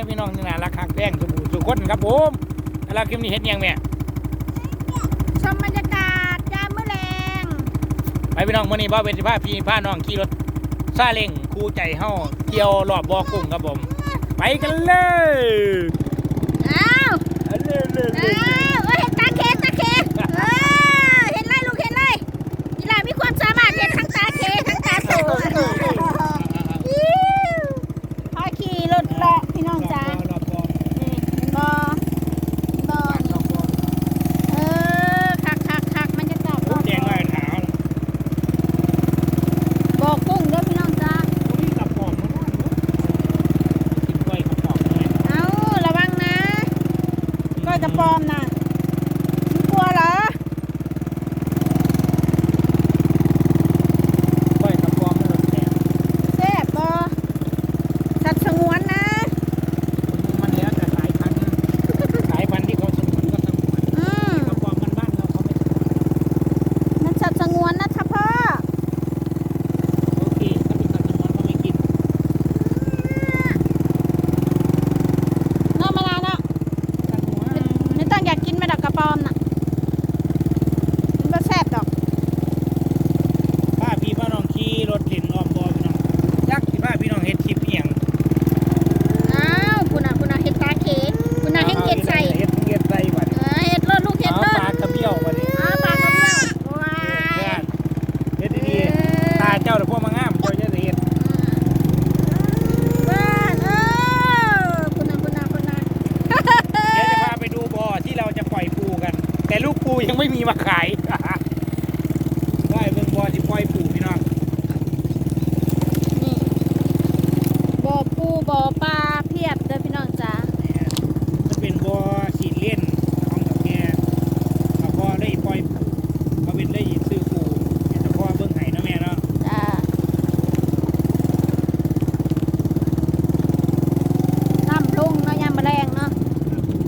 ม่พี่น้องนี่นะราคาแพงสบู่สุคนครับผมแล้วคลิปนี้เฮ็ดยังแม่ชมบรรยากาศยามมื้อแรงไปพี่น้องมื้อนี้บ่าวเป็นสิพาพี่พาน้องขี่รถซาเล้งคู่ใจเฮาเที่ยวรอบบ่อกุ้งครับผม ไปกันเลยอ้าวเอาเลยเลยเลอ้ายวเอ้ยเห็นตาเคตาเคเออเห็นไรลูกเห็นไรอีหลามีความสามารถเห็นทั้งตาเคทั้งตาโสอิ๊วพาขี่รถเลาะพี่น้องจ้าร อบบ่อ นี่เห็นบ่บ่นี่เออคักคักคักบรรยากาศรอบ แดงไว้ขาว บ่อกุ้งเด้อพี่น้องจ้า มีกับปอมมากินกล้วยกับปอมเลย เอาระวังนะก้อยกระปอมนะมึงกลัวเหรอ กล้วยกับปอมมันแดง แซ่บบ่สัตว์สงวนนะ มันแล้วแต่สายพันธุ์สายพันธุ์ที่เขาสมุนก็สมุน อืม กับปอมมันบ้านเราเขาไม่สมุน มันสัตว์สงวนนะท่าพ่อ โอเคถ้าเป็นสัตว์สมุนเขาไม่กิน เนาะมาลาเนาะ สัตว์หัว ไม่ไม่ต้องอยากกินมาดอกกระปอมน่ะมันบ่แซ่บดอก ป้าพี่ป้าน้องขี่รถเล่นอ้อมบ่อพี่น้องยักษ์ที่ป้าพี่น้องเฮ็ดคลิปเอียง อ้าวคุณน่ะคุณน่ะเฮ็ดตาเขคุณน่ะเฮ็ดเฮ็ดใส่ เฮ็ดเฮ็ดใส่บัด เออเฮ็ดเลิศลูกเฮ็ด เอา เลิศ ปลากระเบี้ยวบัดนี้ อ้าวปลากระเบี้ยวว้า เพื่ ย อนเฮ็ดดีๆตาเจ้าเดี๋ยวพวกมางามเจ้าจะได้เฮ็ด บ้านเออคุณน่ะคุณน่ะคุณน่ะ เดี๋ยวจะพาไปดูบ่อที่เราจะปล่อยปูกัน แต่ลูกปูยังไมีมาขาย ว่าไอ้เบิ่งบ่อที่ปล่อยปูพี่น้อง นี่บ่อปูบ่อปลาเพียบเด้อพี่น้องจ้า มันเป็นบ่อขีดเล่นของกับแม่เอาพ่อได้ปล่อยปูเขาเป็นได้ซื้อปูแต่พ่อเบิ่งไห้เนาะแม่เนาะ จ้าน้ำลงเนาะยามแมลงเนาะ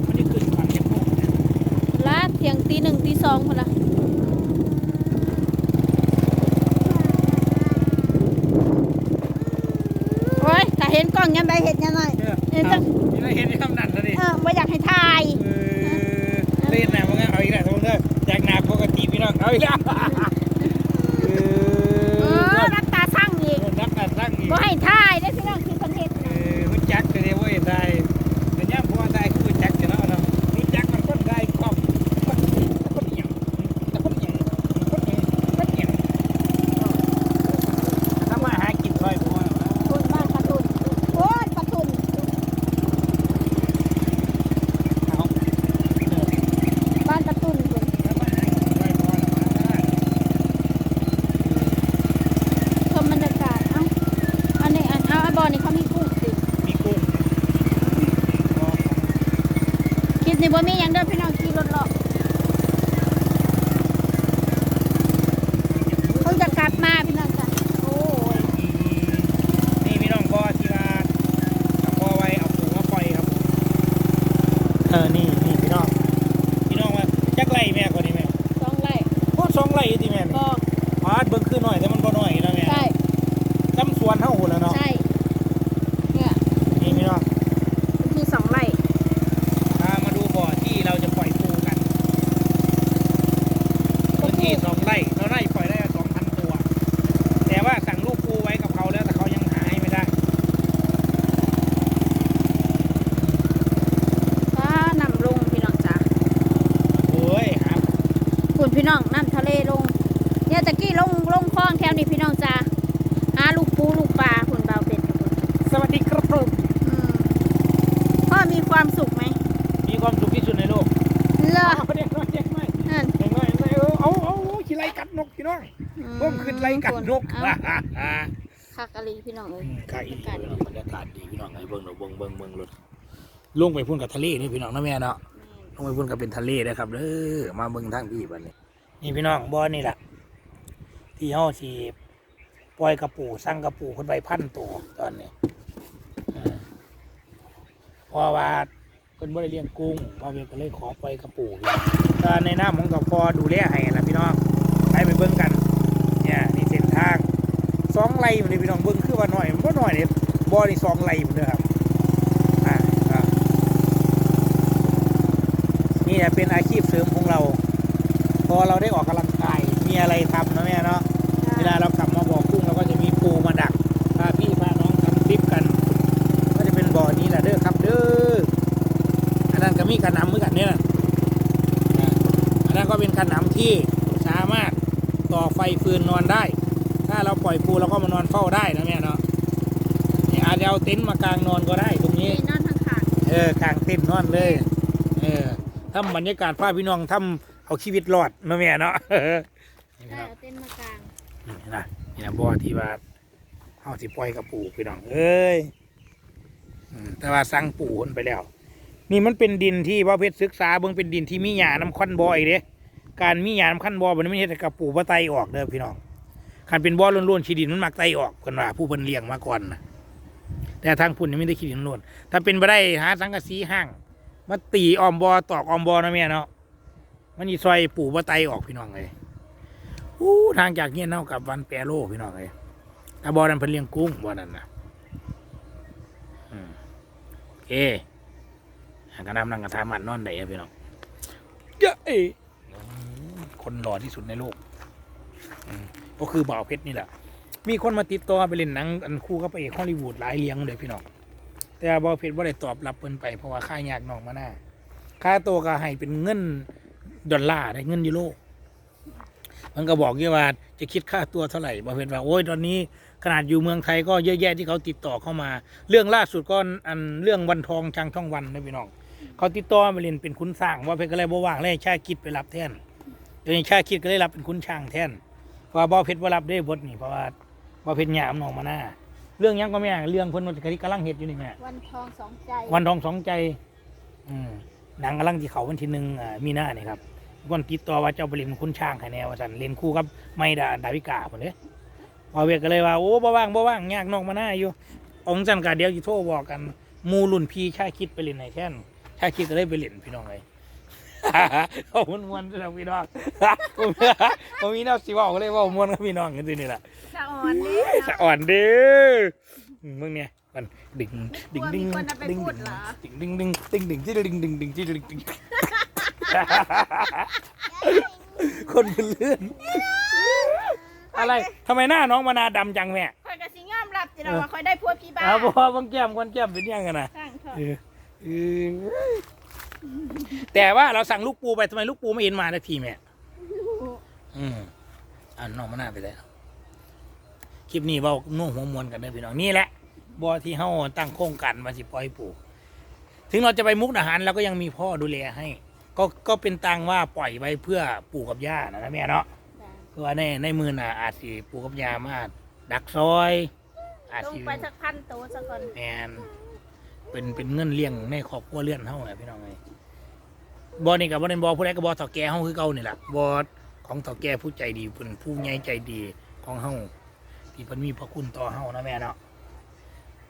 มันได้ขึ้นฝันยังโมงนะ ละ เที่ยงตีหนึ่งตีสองพุ่นละโอ้ยถ้าเห็นกล้องยังได้เห็นยังไงเออเห็นจังนี่เราเห็นที่คำนั้นแล้วดิเออไม่อยากให้ถ่ายเออเล่นหนามันก็เอาอีกแล้วทุกคนเด้อจากหนาปกติพี่น้องเอาอีกแล้วเอ เอ อ อรับตาช่างอีก นักการสร้างอีก บ่ให้ถ่ายได้อพี่น้องคือคอนเทนต์ เอ นะ อรู้จักแต่เดี๋ยวว่าเห็นได้แต่ย่ามพอได้คือรู้จักจะเนาะเนาะรู้จักมันคนได้ความคนคนหยังคนหยังคนหยังคนหยังถ้ามาหากินซอยพอ คุณบ้านปะตุนโอ้ยปะตุน เอาเออ บ้านปะตุนคุณ ถ้ามาหากินซอยพอแล้วมา ชมบรรยากาศเอ้าอันนี้อันเอาไอ้บอลนี่เขามีกุ้งสิ มีกุ้งพอ คลิป นี้บ่มีหยังเด้อพี่น้องขี่รถเลาะเพิ่งจะกลับมาพี่น้องจ้ะโอ้ย นี่พี่น้องพ่อที่ว่าเอาพ่อไว้เอาปูมาปล่อยครับเออนี่นี่พี่น้องพี่น้องว่าจักไรแม่กว่านี้แม่ สองไร่ โคตรสองไรที่แม่นี่ ก็ พาดเบิ่งขึ้นหน่อยแต่มันบ่หน่อยนะแม่ ใช่ จำสวนเท่าหุ่นแล้วเนาะ ใช่เนี่ย นี่พี่น้อง มีสองไร่ พามาดูบ่อที่เราจะปล่อยปูกันพื้นที่สองไร่เราไร่ปล่อยได้สองพันตัว แต่ว่าสั่งลูกปูไว้กับเขาแล้วแต่เขายังหาให้ไม่ได้ ฟ้านำลงพี่น้องจ้ะ โอ้ยครับ คุณ พี่น้องน้ำทะเลลง เนี่ยตะกี้ลงลงคลองแถวนี้พี่น้องจ้ะหาลูกปูลูกปลาคุณเบาเป็ดกับคุณสวัสดีครับผมอืมพ่อมีความสุขไหมมีความสุขที่สุดในโลกเลอเอาเด็กน้อยเด็กน้อยนั่นเด็กน้อยเด็กน้อยเออเอาเอาเอาขี่ไล่กัดนกพี่น้องเพิ่มขึ้นไล่กัดนกเอาคักอะลีพี่น้องเอ้ยไก่บรรยากาศดีพี่น้องไอ้เบิ้งเราเบิ้งเบิ้งเบิ้งรถลงไปพุ่นกับทะเลนี่พี่น้องนะแม่เนาะลงไปพุ่นกับเป็นทะเลนะครับเด้อมาเบิ้งทางพี่บัดนี้ นี่พี่น้องบ่อนี่แหละที่ห่อสีปล่อยกระปูสร้างกระปูคนใบพันตัวตอนนี้พอว่าคนบ่ได้เลี้ยงกุ้งพอเวียก็เลยขอปล่อยกระปูตอนในหน้าของกับพอดูแลให้ละพี่น้องให้ไปเบิ้งกัน เนี่ยนี่เส้นทางสองไล่มันเลยพี่น้องเบิ้งคือว่าหน่อยมันก็หน่อยเนี่ยบ่อนี่สองไล่มันเลยครับนี่เป็นอาชีพเสริมของเรา อเราได้ออกกำลังกายมีอะไรทำนะแม่เนาะเวลาเรากลับมาบ่อกุ้งเราก็จะมีปูมาดักพาพี่พาน้องทำคลิปกัน ก็จะเป็นบ่อนี้แหละเด้อครับเด้ออันนั้นก็มีกระหนำเหมือนกันเนี่ยนะอ่าอันนั้นก็เป็นกระหนำที่สามารถต่อไฟฟืนนอนได้ ถ้าเราปล่อยปูเราก็มานอนเฝ้าได้นะแม่เนาะนี่อาจจะเอาเต็นท์มากางนอนก็ได้ตรงนี้มีนอนทางขางเออกางเต็นท์นอนเลยเออทำบรรยากาศพาพี่น้องทำ เอาชีวิตรอดนะแม่เนาะนี่ได้ครับเอาเต้นท์มากลางนี่นะนี่นะบ่อที่ว่าเฮาสิปล่อยกับปู่พี่น้องเอ้ยอืมแต่ว่าสั่งปู่คนไปแล้ว นี่มันเป็นดินที่พ่อเพชรศึกษาเบิ่งเป็นดินที่มีหญ้าน้ำคั้นบ่ออีกเด้การมีหญ้าน้ำคั้นบ่อมันไม่เฮ็ดให้กับปู่บ่ไตออกเด้อพี่น้องคันเป็นบ่อล้วนๆขี้ดินมันมักไตออกเพิ่นว่าผู้เพิ่นเลี้ยงมาก่อนนะแต่ทางพุ่นนี่ไม่ได้ขี้ดินล้วนถ้าเป็นบ่ได้หาสังกะสีห้างมาตีอ้อมบ่อตอกอ้อมบ่อนะแม่เนาะ มันนี่ซอยปู่บ่ไตออกพี่น้องเลยอู้ทางจากเงี้ยนเน่ากับวันแปรโลพี่น้องเลยถ้าบอนั้นเพิ่นเลี้ยงกุ้งบอนั้นนะอืมโอเคหางกระนำนั่งกระทามันนอนได้อะพี่น้องเยอะเอ้ยอืมคนหล่อที่สุดในโลกอืมก็คือบ่าวเพชรนี่แหละ มีคนมาติดต่อไปเล่นหนังอันคู่กับพระเอกฮอลลีวูดหลายเลี้ยงเลยพี่น้องแต่บ่าวเพชรว่าได้ตอบรับเพิ่นไปเพราะว่าค่ายากน้องมาหน้าค่าตัวก็ให้เป็นเงิน ดอลลาร์ได้เงินยูโรมันก็บอกเยว่าจะคิดค่าตัวเท่าไหร่บอกเห็นว่าโอ้ยตอนนี้ขนาดอยู่เมืองไทยก็เยอะแยะที่เขาติดต่อเข้ามา เรื่องล่าสุดก็อันเรื่องวันทองช่างช่องวันนะพี่น้อง เขาติดต่อมาเล่นเป็นคุณสร้างว่าเพชรก็เลยบ่ว่างเลยชาคิดไปรับแทนเดี๋ยวนี้ชาคิดก็เลยรับเป็นคุณช่างแทนเพราะว่าบ่เพชรว่ารับได้บทนี่เพราะว่าบ่เพชรหยามน้องมาหน้าเรื่องหยังก็ไม่อ่เรื่องเพิ่นมันกำลังเฮ็ดอยู่นี่แม่วันทองสองใจ วันทองสองใจ อืม หนังกำลังที่เขาวันที่หนึ่งอ่ามีหน้านี่ครับคนติดต่อว่าเจ้าไปเล่นคุณช่างให้แนวว่าสันเล่นคู่กับไม่ดาดาวิกาผมเลยพอเวกก็เลยว่าโอ้บ่ว่างบ่ว่างยากนอกมาหน้าอยู่องค์จันกาเดียวอยู่โทรบอกกันหมูรุ่นพี่ชาคิดไปเล่นไหนแท่นชาคิดก็เลยไปเล่นพี่น้องเลยเขามวนมวนๆเราพี่น้องผมผมมีแนวสิเว่าก็เลยเว่ามวนกับพี่น้องกันทีนี่แหละสะอ่อนนี่สะอ่อนเด้ออืมมึงเนี่ย มันดิ่งดิ่งดิ่งกลัวมีคนเอาไปดิ่งพูดเหรอดิ่งดิ่งดิ่งดิ่งดิ่งที่ดิ่งดิ่งดิ่งที่ดิ่งดิ่งคนเป็นเลื่อนอะไรทำไมหน้าน้องมานาดำจังแม่คอยกระสิยอมรับจิเราว่าคอยได้พวกพี่บ้าอ้าวพอบางแก้มคนแก้มเป็นยังไงนะข้างเถอะเออเออแต่ว่าเราสั่งลูกปูไปทำไมลูกปูไม่เห็นมาสักทีแม่อืมอ่าน้องมานาไปแล้วคลิปนี้เบาน่วงหัวมวนกันเด้อพี่น้องนี่แหละ บอที่เฮาตั้งโครงการมาสิปล่อยปูถึงเราจะไปมุกอาหารเราก็ยังมีพ่อดูแลให้ ก็ก็เป็นตังว่าปล่อยไว้เพื่อปู่กับย่านะนะแม่เนาะเพราะว่าในในมือน่ะอาจสิปูกับยามาดักซอย อาจลงสิไปสักพันโตสักคนแมนเป็นเป็นเงินเลี้ยงในครอบครัวเลื่อนเฮาแหละพี่น้องไงบอนี่กับบอเป็นบอผู้ใดกับบอถอแก่เฮาคือเก่านี่แหละบอของถอแก่ผู้ใจดีเป็นผู้ใหญ่ใจดีของเฮาที่เพิ่นมีพระคุณต่อเฮานะแม่เนาะ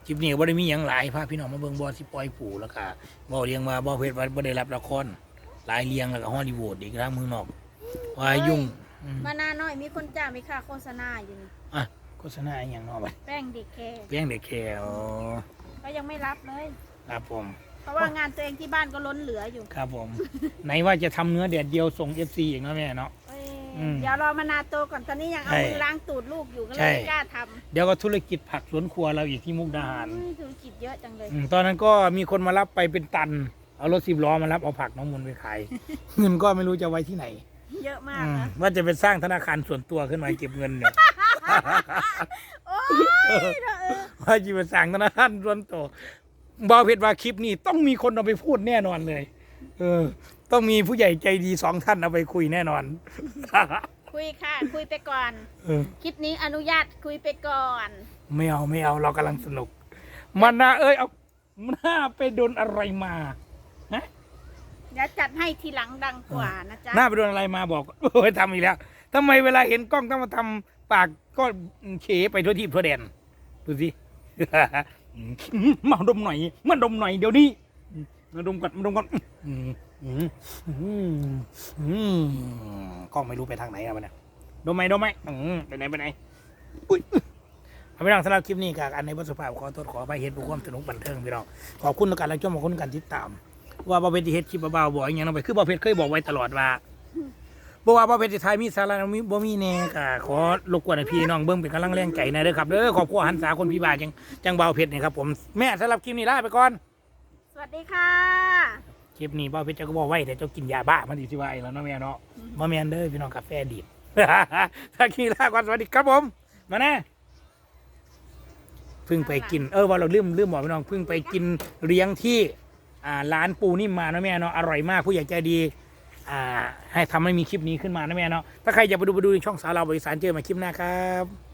คลิปนี้ก็บ่ได้มีหยังหลายพาพี่น้องมาเบิ่งบอสิปล่อยปู่แล้วก็บอเลี้ยงมาบอเพชรว่าบ่ได้รับละครหลายเลี้ยงแล้วก็ฮอลลีวูดอีกทางเมืองนอกว่ายุ่งอืมมานาน้อยมีคนจ้างมีค่าโฆษณาอยู่นี่โฆษณาอหย่างเนอกไปแป้งเด็กแคเลี้ยงเด็กแค่อ๋อก็ยังไม่รับเลย ครับผม เพราะว่างานตัวเองที่บ้านก็ล้นเหลืออยู่ ครับผม ไหนว่าจะทำเนื้อแดดเดียวส่งเอฟซีอีกนะแม่เนาะเอ้ยอืม เดี๋ยวรอมานาโตก่อนตอนนี้ยังเอาใช่มือล้างตูดลูกอยู่ก็เลใช่ ยไม่กล้าทเดี๋ยวก็ธุรกิจผักสวนครัวเราอีกที่มุกดาหารำอุ้ยธุรกิจเยอะจังเลย อืมตอนนั้นก็มีคนมารับไปเป็นตัน เอารถสิบล้อมารับเอาผักน้องมนต์ไปขาย เงินก็ไม่รู้จะไว้ที่ไหนเยอะมากอืมนะว่าจะเป็นสร้างธนาคารส่วนตัวขึ้นมาเก็บเงินเนี่ย โอ้ยเธอเออว่าจะเป็นสร้างธนาคารส่วนตัวบอเพชรว่าคลิปนี้ต้องมีคนเอาไปพูดแน่นอนเลย เออ ต้องมีผู้ใหญ่ใจดีสองท่านเอาไปคุยแน่นอน คุยค่ะ คุยไปก่อน เออ คลิปนี้อนุญาตคุยไปก่อน ไม่เอาไม่เอาเรากำลังสนุก มันนะเอ้ยเอามันน่าไปโดนอะไรมาเดี๋ยวจัดให้ทีหลังดังกว่านะจ๊ะ หน้าไปโดนอะไรมาบอกโอ้ยทำอีกแล้วทำไมเวลาเห็นกล้องต้องมาทำปากก็เฉไปทั่วที่ทั่วแดนดูสิ มาดมหน่อยมาดมหน่อยเดี๋ยวนี้ มาดมก่อนมาดมก่อนอืมอืมอืมอืมกล้องไม่รู้ไปทางไหนอะมันเนี่ยดมไหมดมไหมอืมไปไหนไปไหนอุ้ยพี่น้องสำหรับคลิปนี้กับอันในวัสุภาพขอโทษขอไปเหตุบุคคลสนุกบันเทิงพี่น้องขอบคุณในการรับชมขอบคุณการติดตาม ว่าบ่เป็นสิเฮ็ดคลิปเบาๆบ่อหยังเนาะไปคือบ่เพชรเคยบอกไว้ตลอดว่าบ่ว่าบ่เป็นสิทายมีสาระมีบ่มีแน่ก็ขอรบกวนให้พี่น้องเบิ่งเป็นกำลังแรงใจนะเด้อครับเด้อครอบครัวหันษาคนพิบาจังจังเบาเพชรนี่ครับผมแม่สำหรับคลิปนี้ลาไปก่อน วัสดีค่ะคลิปนี้เบาเพชรเจ้าก็บอกไว้แต่เจ้ากินยาบ้ามันดีสิว่าไอ้แล้วเนาะแม่เนาะบ่แม่นเด้อพี่น้องกาแฟดีดถ้าคลิปนี้ลาก่อนสวัสดีครับผม มาแน่เพิ่งไปกินเออว่าเราลืมลืมบอกพี่น้องเพิ่งไปกินเลี้ยงที่อ่าร้านปูนิ่มมานะแม่เนาะอร่อยมากผู้ใหญ่ใจดีอ่าให้ทำให้มีคลิปนี้ขึ้นมานะแม่เนาะถ้าใครอยากไปดูไปดูในช่องสาวเราบริสารเจอมาคลิปหน้าครับ